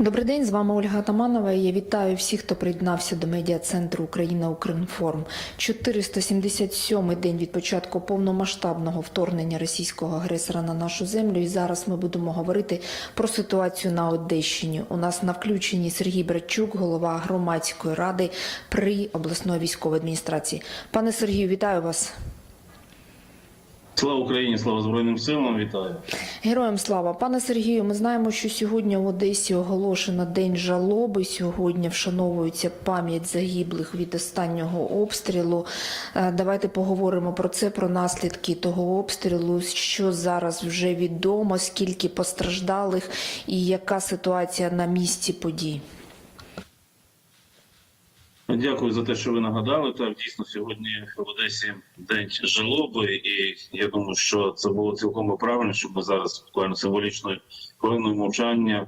Добрий день, з вами Ольга Атаманова. Я вітаю всіх, хто приєднався до медіа центру Україна Укрінформ. 477-й день від початку повномасштабного вторгнення російського агресора на нашу землю. І зараз ми будемо говорити про ситуацію на Одещині. У нас на включенні Сергій Братчук, голова громадської ради при обласної військової адміністрації. Пане Сергію, вітаю вас. Слава Україні, слава Збройним силам, вітаю. Героям слава, пане Сергію. Ми знаємо, що сьогодні в Одесі оголошено день жалоби. Сьогодні вшановується пам'ять загиблих від останнього обстрілу. Е, Давайте поговоримо про це, про наслідки того обстрілу. Що зараз вже відомо, скільки постраждалих і яка ситуація на місці подій. Дякую за те, що ви нагадали. Так, дійсно, сьогодні в Одесі день жалоби, і я думаю, що це було цілком правильно, щоб ми зараз буквально символічною хвилиною мовчання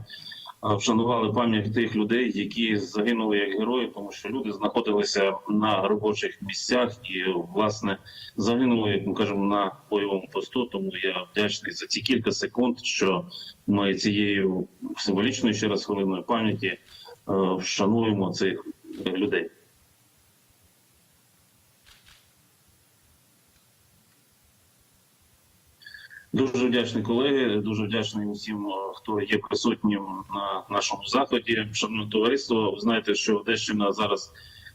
вшанували пам'ять тих людей, які загинули як герої, тому що люди знаходилися на робочих місцях і власне загинули, як ми кажемо, на бойовому посту. Тому я вдячний за ці кілька секунд, що ми цією символічною ще раз хвилиною пам'яті е, вшануємо цих людей. Дуже вдячний колеги, дуже вдячний усім, е, хто є присутнім на нашому заході. Шановне товариство, ви знаєте, що Одещина зараз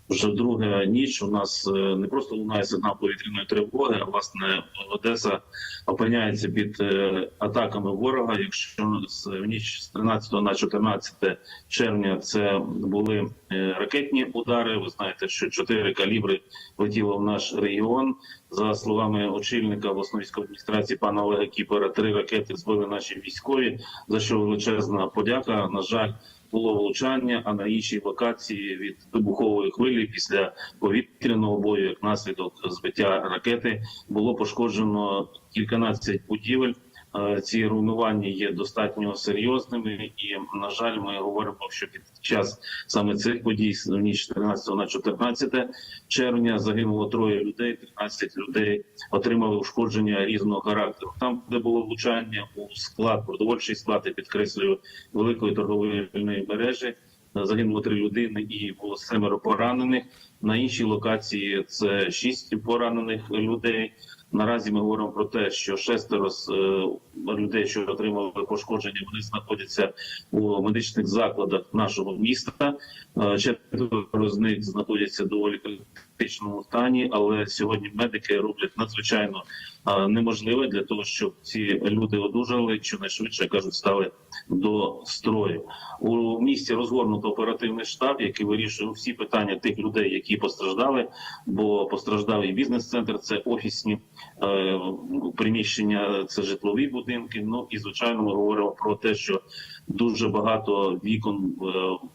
вже друга ніч. У нас е, не просто лунає сигнал повітряної тривоги, а власне Одеса опиняється під е, атаками ворога. Якщо в ніч з 13 на 14 червня це були е, ракетні удари. Ви знаєте, що чотири калібри летіло в наш регіон. За словами очільника обласної адміністрації пана Олега Кіпера, три ракети збили наші військові. За що величезна подяка. На жаль, було влучання, а на іншій локації від вибухової хвилі після повітряного бою, як наслідок збиття ракети, було пошкоджено кільканадцять будівель. Е, Ці руйнування є достатньо серйозними, і на жаль, ми говоримо, що під час саме цих подій в ніч 13 на 14 червня загинуло троє людей, 13 людей отримали ушкодження різного характеру. Там, де було влучання у склад, продовольчий склад, я підкреслюю, великої торговельної мережі. Загинуло три людини і було семеро поранених. На іншій локації це шість поранених людей. Наразі ми говоримо про те, що шестеро з е, людей, що отримали пошкодження, вони знаходяться у медичних закладах нашого міста. Е, Четверо з них знаходяться доволі критичному стані, але сьогодні медики роблять надзвичайно неможливе для того, щоб ці люди одужали чи найшвидше кажуть, стали до строю. У місті розгорнуто оперативний штаб, який вирішує всі питання тих людей, які постраждали. Бо постраждав і бізнес-центр, це офісні е, приміщення, це житлові будинки. Ну і звичайно, ми говоримо про те, що дуже багато вікон. Е,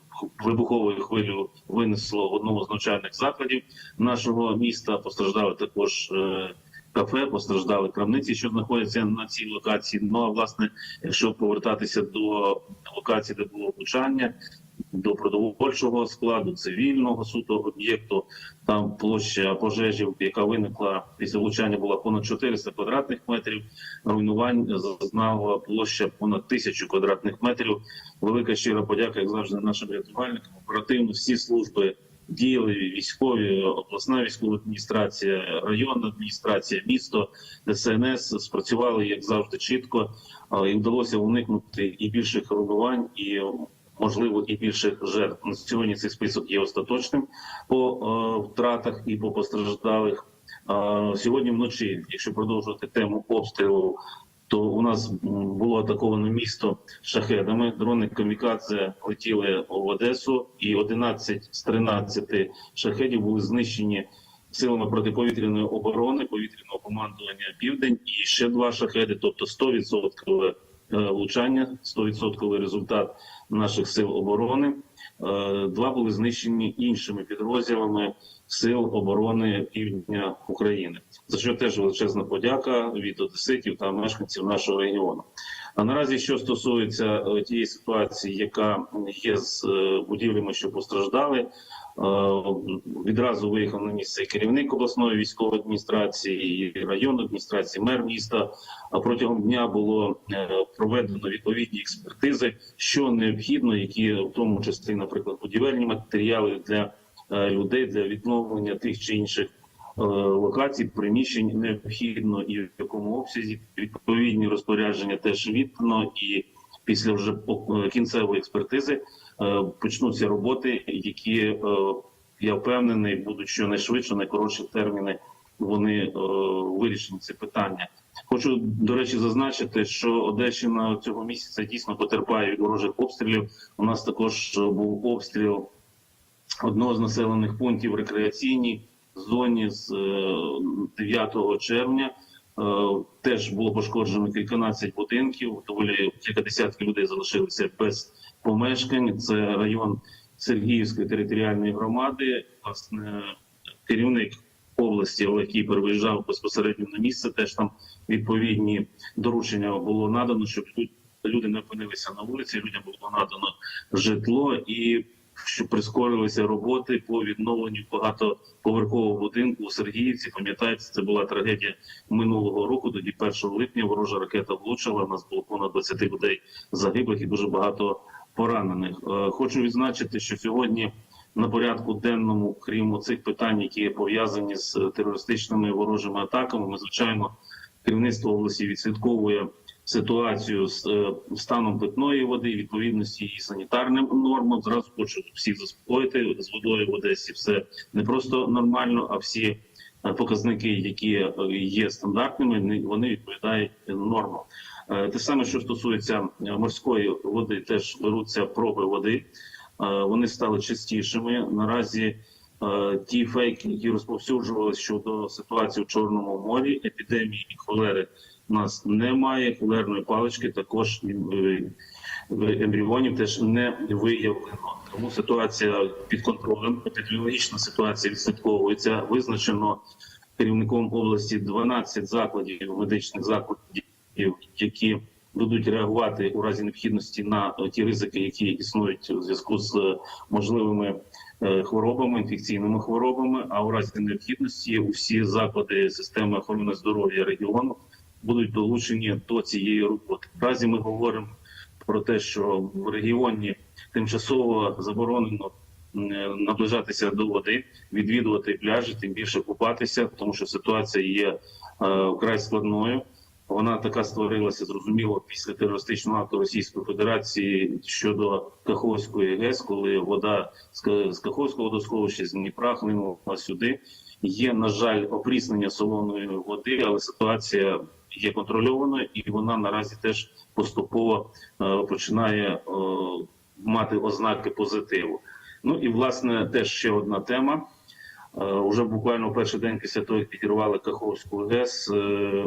Вибуховою хвилю винесло в одному з навчальних закладів нашого міста. Постраждали також е, кафе, постраждали крамниці, що знаходяться на цій локації. Ну а власне, якщо повертатися до локації, де було влучання, до продовольчого складу, цивільного суто об'єкту, там площа пожежі, яка виникла після влучання, була понад 400 квадратних метрів. Руйнувань зазнала площа понад тисячу квадратних метрів. Велика щира подяка, як завжди, нашим рятувальникам. Оперативно всі служби діяли військові, обласна військова адміністрація, районна адміністрація, місто, ДСНС спрацювали як завжди чітко, і вдалося уникнути і більших руйнувань, і можливо і більших жертв. На сьогодні цей список є остаточним по е, втратах і по постраждалих. А, Сьогодні вночі, якщо продовжувати тему обстрілу, то у нас було атаковано місто шахедами. Дрони камікадзе летіли в Одесу, і 11 з 13 шахедів були знищені силами протиповітряної оборони, повітряного командування Південь і ще два шахеди, тобто 100% е, влучання, 100% результат наших сил оборони. Е, Два були знищені іншими підрозділами сил оборони півдня України. За що теж величезна подяка від одеситів та мешканців нашого регіону. А наразі, що стосується е, тієї ситуації, яка є з е, будівлями, що постраждали, е, відразу виїхав на місце керівник обласної військової адміністрації, районної адміністрації, мер міста. А протягом дня було проведено відповідні експертизи, що необхідно, які в тому числі, наприклад, будівельні матеріали для людей для відновлення тих чи інших локацій, приміщень необхідно і в якому обсязі відповідні розпорядження теж віддано і після вже по- кінцевої експертизи е, почнуться роботи, які е, я впевнений будуть що найшвидше, найкоротші терміни вони е, вирішені це питання. Хочу до речі зазначити, що Одещина цього місяця дійсно потерпає від ворожих обстрілів. У нас також е, був обстріл одного з населених пунктів рекреаційній зоні з е, 9 червня. Е, Теж було пошкоджено кільканадцять будинків. Доволі кілька десятків людей залишилися без помешкань. Це район Сергіївської територіальної громади. Власне, керівник області, Олег Кіпер, виїжджав безпосередньо на місце. Теж там відповідні доручення було надано, щоб тут люди не опинилися на вулиці. Людям було надано житло і щоб прискорилися роботи по відновленню багатоповерхового будинку у Сергіївці. Пам'ятаєте, це була трагедія минулого року. Тоді 1 липня ворожа ракета влучила. У нас було понад 20 людей загиблих і дуже багато поранених. Е, Хочу відзначити, що сьогодні на порядку денному, крім цих питань, які пов'язані з терористичними ворожими атаками, ми звичайно керівництво області відслідковує ситуацію з е, станом питної води, відповідності її санітарним нормам. Зразу хочу всіх заспокоїти з водою в Одесі. Все не просто нормально, а всі е, показники, які е, є стандартними, вони відповідають нормам. Те саме, що стосується морської води, теж беруться проби води. Вони стали частішими. Наразі ті фейки, які розповсюджувалися щодо ситуації в Чорному морі, епідемії холери у нас немає. Холерної палички також е, ембріонів теж не виявлено. Тому ситуація під контролем. Епідеміологічна ситуація відслідковується. Визначено керівником області 12 закладів медичних закладів, які будуть реагувати у разі необхідності на ті ризики, які існують у зв'язку з можливими е, хворобами, інфекційними хворобами. А у разі необхідності усі заклади системи охорони здоров'я регіону будуть долучені до цієї роботи. Наразі ми говоримо про те, що в регіоні тимчасово заборонено наближатися до води, відвідувати пляжі, тим більше купатися, тому що ситуація є е, вкрай складною. Вона така створилася зрозуміло після терористичного акту Російської Федерації щодо Каховської ГЕС, коли вода з Ка- з Каховського водосховища з Дніпра хлинула сюди. Є на жаль опріснення солоної води, але ситуація є контрольованою, і вона наразі теж поступово е, починає е, мати ознаки позитиву. Ну і власне теж ще одна тема. Е, Уже буквально перший день після того, як підірвали Каховську ГЕС,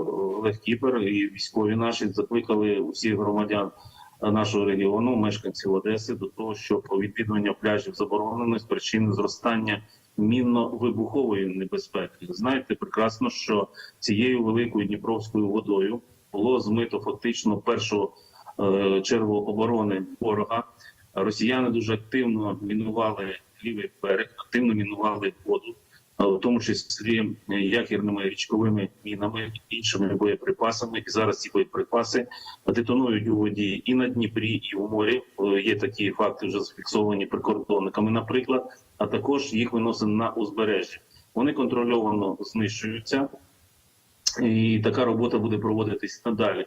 Олег Кіпер і військові наші закликали усіх громадян нашого регіону, мешканців Одеси, до того, щоб відвідування пляжів заборонено з причини зростання мінно-вибухової небезпеки. Знаєте прекрасно, що цією великою дніпровською водою було змито фактично першу е, чергу оборони ворога. Росіяни дуже активно мінували лівий берег, активно мінували воду, в тому числі е, якірними річковими мінами, іншими боєприпасами. І зараз ці боєприпаси детонують у воді і на Дніпрі, і у морі. Е, Є такі факти вже зафіксовані прикордонниками, наприклад, а також їх виносять на узбережжя. Вони контрольовано знищуються, і така робота буде проводитись надалі.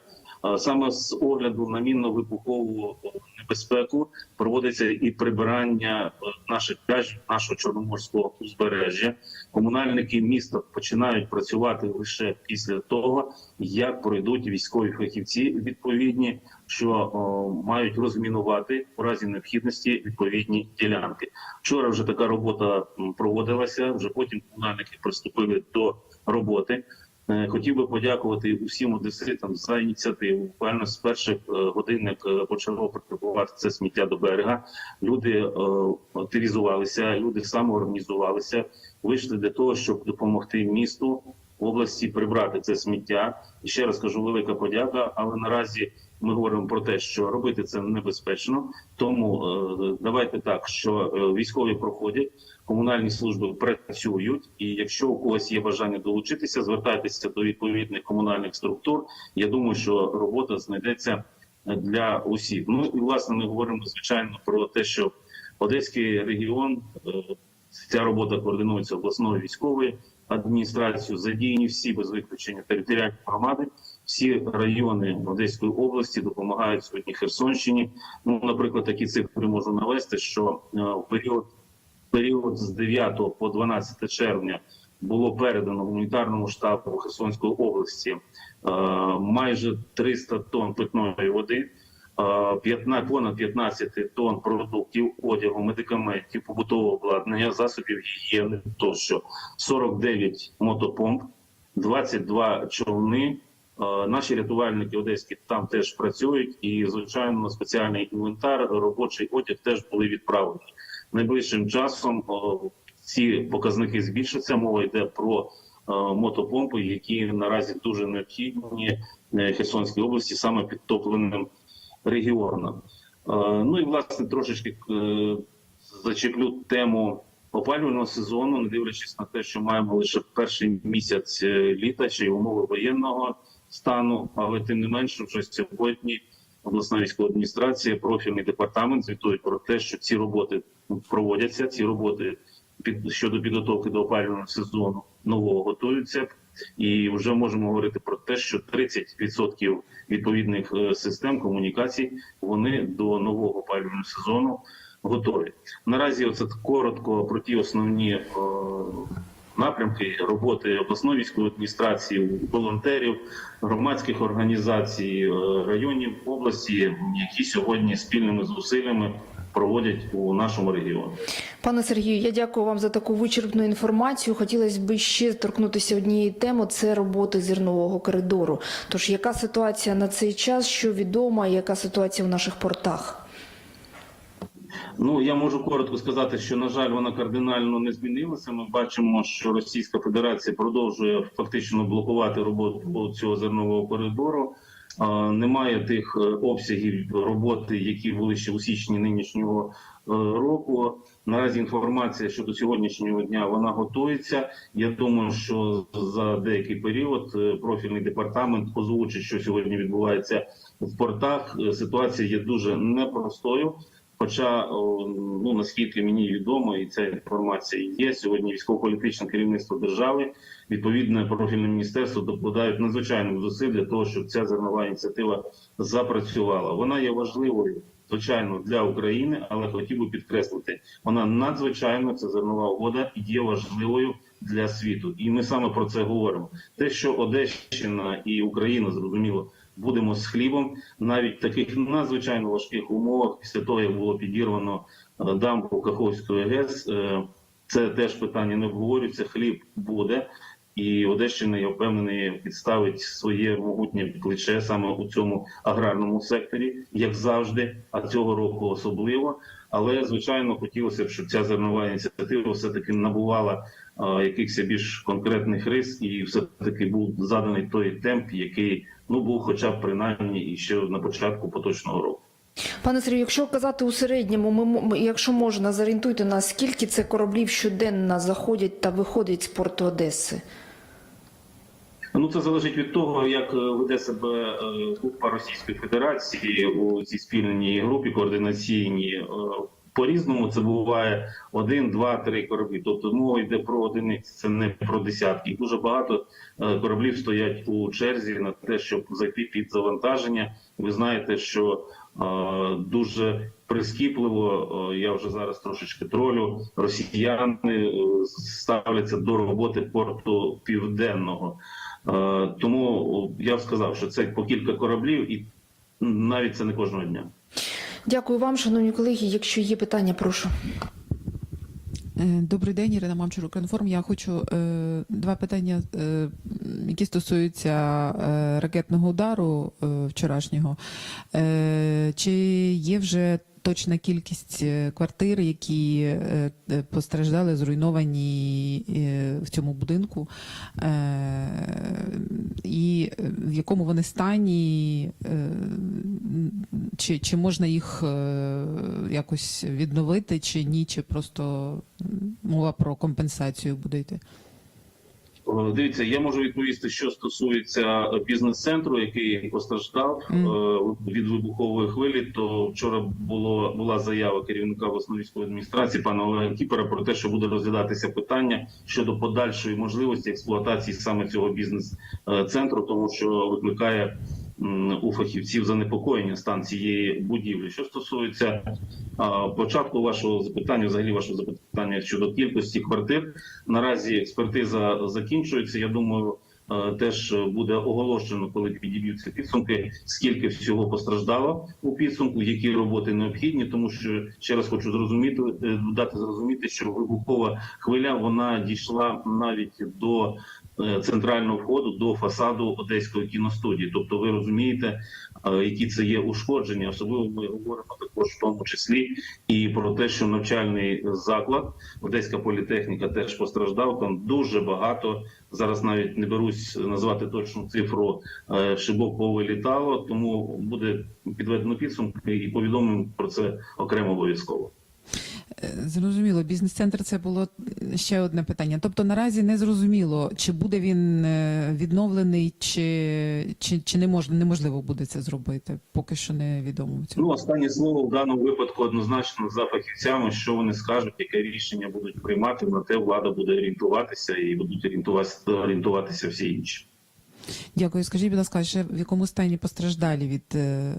Саме з огляду на мінно-вибухову небезпеку проводиться і прибирання е, наших пляжів, нашого чорноморського узбережжя. Комунальники міста починають працювати лише після того, як пройдуть військові фахівці відповідні, що о, мають розмінувати у разі необхідності відповідні ділянки. Вчора вже така робота проводилася. Вже потім комунальники приступили до роботи. Е, Хотів би подякувати усім одеситам за ініціативу. Буквально з перших е, годин, як е, почало прибувати це сміття до берега. Люди активізувалися, люди самоорганізувалися, вийшли для того, щоб допомогти місту області прибрати це сміття. І ще раз кажу, велика подяка. Але наразі ми говоримо про те, що робити це небезпечно. Тому давайте так, що військові проходять, комунальні служби працюють, і якщо у когось є бажання долучитися, звертайтеся до відповідних комунальних структур. Я думаю, що робота знайдеться для усіх. Ну і власне ми говоримо звичайно про те, що Одеський регіон е, ця робота координується обласною військовою адміністрацією, задіяні всі без виключення територіальні громади. Всі райони Одеської області допомагають сьогодні Херсонщині. Ну, наприклад, такі цифри можу навести, що е, в період період з 9 по 12 червня було передано гуманітарному штабу Херсонської області е, майже 300 тонн питної води, е, 15, понад 15 тонн продуктів, одягу, медикаментів, побутового обладнання, засобів гігієни тощо, 49 мотопомп, 22 човни. Е, Наші рятувальники одеські там теж працюють, і звичайно спеціальний інвентар, робочий одяг теж були відправлені. Найближчим часом ці показники збільшаться. Мова йде про е, мотопомпи, які наразі дуже необхідні е, Херсонській області, саме підтопленим регіонам. Е, Ну і власне трошечки е, зачеплю тему опалювального сезону, не дивлячись на те, що маємо лише перший місяць е, літа чи умови воєнного стану, але тим не менше, вже сьогодні обласна військова адміністрація, профільний департамент звітують про те, що ці роботи проводяться. Ці роботи під щодо підготовки до опалювального сезону нового готуються, і вже можемо говорити про те, що 30% відповідних е, систем комунікацій вони до нового опалювального сезону готові. Наразі оце коротко про ті основні е, напрямки роботи обласної військової адміністрації, волонтерів, громадських організацій, е, районів області, які сьогодні спільними зусиллями проводять у нашому регіоні. Пане Сергію, я дякую вам за таку вичерпну інформацію. Хотілося б ще торкнутися однієї теми це роботи зернового коридору. Тож, яка ситуація на цей час, що відомо, і яка ситуація в наших портах? Ну я можу коротко сказати, що на жаль, вона кардинально не змінилася. Ми бачимо, що Російська Федерація продовжує фактично блокувати роботу цього зернового коридору. Немає тих е, обсягів роботи, які були ще у січні нинішнього е, року. Наразі інформація щодо сьогоднішнього дня вона готується. Я думаю, що за деякий період е, профільний департамент озвучить, що сьогодні відбувається в портах. Ситуація є дуже непростою. Хоча ну наскільки мені відомо, і ця інформація є сьогодні. Військово-політичне керівництво держави, відповідне профільне міністерство докладають надзвичайних зусиль для того, щоб ця зернова ініціатива запрацювала. Вона є важливою, звичайно, для України, але хотів би підкреслити, вона надзвичайно ця зернова угода є важливою для світу, і ми саме про це говоримо. Те, що Одещина і Україна зрозуміло будемо з хлібом, навіть в таких надзвичайно важких умовах, після того як було підірвано е, дамбу Каховської ГЕС, е, це теж питання не обговорюється. Хліб буде, і Одещина, я впевнений, підставить своє могутнє плече саме у цьому аграрному секторі, як завжди, а цього року особливо. Але звичайно хотілося б, щоб ця зернова ініціатива все таки набувала якихось більш конкретних рис, і все таки був заданий той темп, який ну був, хоча б принаймні і ще на початку поточного року. Пане Сергію, якщо казати у середньому, ми, якщо можна, зорієнтуйте нас, скільки це кораблів щоденно заходять та виходять з порту Одеси? Ну це залежить від того, як е, веде себе е, група Російської Федерації у цій спільній групі координаційній. По різному це буває один, два, три кораблі. Тобто мова йде про одиниці, це не про десятки. Дуже багато е, кораблів стоять у черзі на те, щоб зайти під завантаження. Ви знаєте, що е, дуже прискіпливо, е, я вже зараз трошечки тролю. Росіяни ставляться до роботи порту південного. Тому я б сказав, що це по кілька кораблів, і навіть це не кожного дня. Дякую вам, шановні колеги. Якщо є питання, прошу. Е, Добрий день, Ірина Мамчур, Укрінформ. Я хочу е, два питання, е, які стосуються е, ракетного удару е, вчорашнього. Е, чи є вже точна кількість е, квартир, які е, е, постраждали, зруйновані в цьому будинку, і в якому вони стані, чи, чи можна їх якось відновити, чи ні, чи просто мова про компенсацію буде йти? Е, Дивіться, я можу відповісти, що стосується бізнес-центру, який постраждав е, від вибухової хвилі. То вчора було була заява керівника обласної військової адміністрації пана Олега Кіпера про те, що буде розглядатися питання щодо подальшої можливості експлуатації саме цього бізнес-центру, тому що викликає у фахівців занепокоєння стан цієї будівлі. Що стосується початку вашого запитання, взагалі вашого запитання щодо кількості квартир, наразі експертиза закінчується. Я думаю, теж буде оголошено, коли підіб'ються підсумки, скільки всього постраждало у підсумку, які роботи необхідні, тому що ще раз хочу зрозуміти, е, дати зрозуміти, що вибухова хвиля вона дійшла навіть до центрального входу, до фасаду одеської кіностудії. Тобто, ви розумієте, е, які це є ушкодження. Особливо ми говоримо також в тому числі і про те, що навчальний заклад Одеська політехніка теж постраждав. Там дуже багато зараз навіть не берусь назвати точну цифру е, шибок повилітало, тому буде підведено підсумки і повідомимо про це окремо обов'язково. Е, Зрозуміло, бізнес-центр це було ще одне питання. Тобто наразі не зрозуміло, чи буде він е, відновлений, чи, чи, чи не можна неможливо буде це зробити. Поки що не відомо. Ну останнє слово в даному випадку однозначно за фахівцями, що вони скажуть, яке рішення будуть приймати. На те влада буде орієнтуватися і будуть орієнтуватися, орієнтуватися всі інші. Дякую. Скажіть, будь ласка, ще в якому стані постраждалі від е,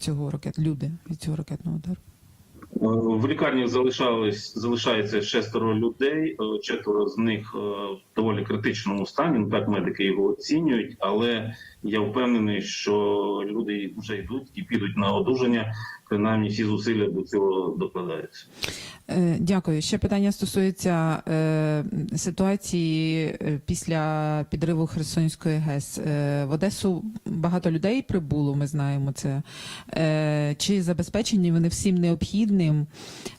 цього ракет люди від цього ракетного удару? Е, В лікарні залишались залишається шестеро людей. е, Четверо з них е, в доволі критичному стані. Ну так медики його оцінюють. Але я впевнений, що люди вже йдуть і підуть на одужання. Принаймні всі зусилля до цього докладаються. Е, Дякую. Ще питання стосується е, ситуації е, після підриву Херсонської ГЕС. Е, в Одесу багато людей прибуло, ми знаємо це. Е, чи забезпечені вони всім необхідним?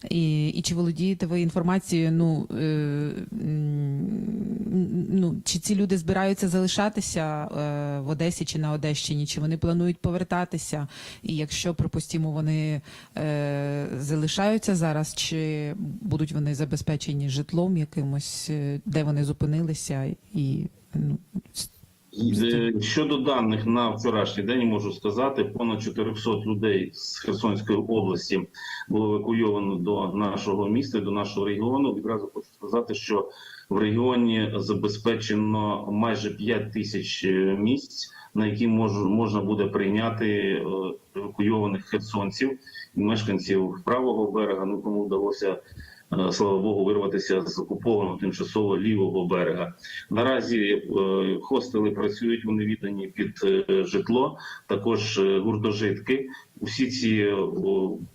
І, і чи володієте ви інформацією? Ну, е, ну, чи ці люди збираються залишатися е, в Одесі чи на Одещині? Чи вони планують повертатися? І якщо, припустимо, вони е, залишаються зараз, чи будуть вони забезпечені житлом якимось, е, де вони зупинилися, і ну, Е, Щодо даних на вчорашній день можу сказати, понад 400 людей з Херсонської області було евакуйовано до нашого міста, до нашого регіону. Відразу хочу сказати, що в регіоні забезпечено майже 5 тисяч е, місць, на які мож, можна буде прийняти е, евакуйованих херсонців і мешканців правого берега. Ну кому вдалося. Е, Слава Богу, вирватися з окупованого тимчасово лівого берега. Наразі е, хостели працюють, вони віддані під е, житло, також гуртожитки. Усі ці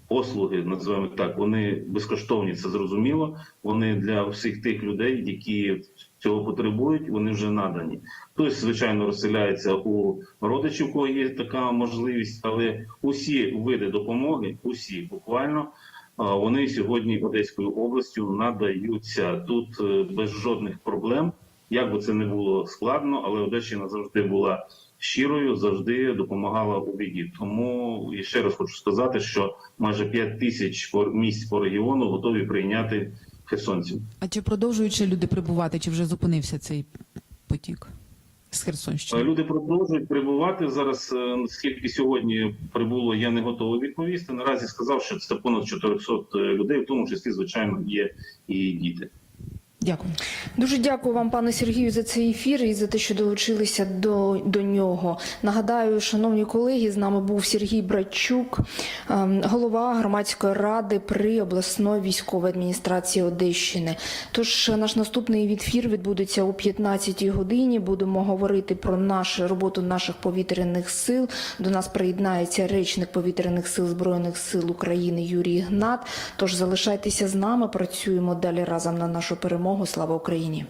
послуги, називаємо так, вони безкоштовні, це зрозуміло. Вони для всіх тих людей, які цього потребують, вони вже надані. Хтось, звичайно, розселяється у родичів, у кого є така можливість, але усі види допомоги, усі буквально. Вони сьогодні Одеською областю надаються тут е, без жодних проблем. Як би це не було складно, але Одещина завжди була щирою, завжди допомагала у біді. Тому і ще раз хочу сказати, що майже 5 тисяч місць по регіону готові прийняти херсонців. а чи продовжують ще люди прибувати, чи вже зупинився цей потік з Е, Херсонщини? Люди продовжують прибувати зараз. е, Скільки сьогодні прибуло, я не готовий відповісти. Наразі сказав, що це понад 400 людей, в тому числі, звичайно, є і діти. Дякую. Дуже дякую вам, пане Сергію, за цей ефір і за те, що долучилися до, до нього. Нагадаю, шановні колеги, з нами був Сергій Братчук, ем, голова громадської ради при обласної військової адміністрації Одещини. Тож наш наступний ефір відбудеться о 15 годині. Будемо говорити про нашу роботу наших повітряних сил. До нас приєднається речник повітряних сил збройних сил України Юрій Гнат. Тож залишайтеся з нами, працюємо далі разом на нашу перемогу. Слава Україні!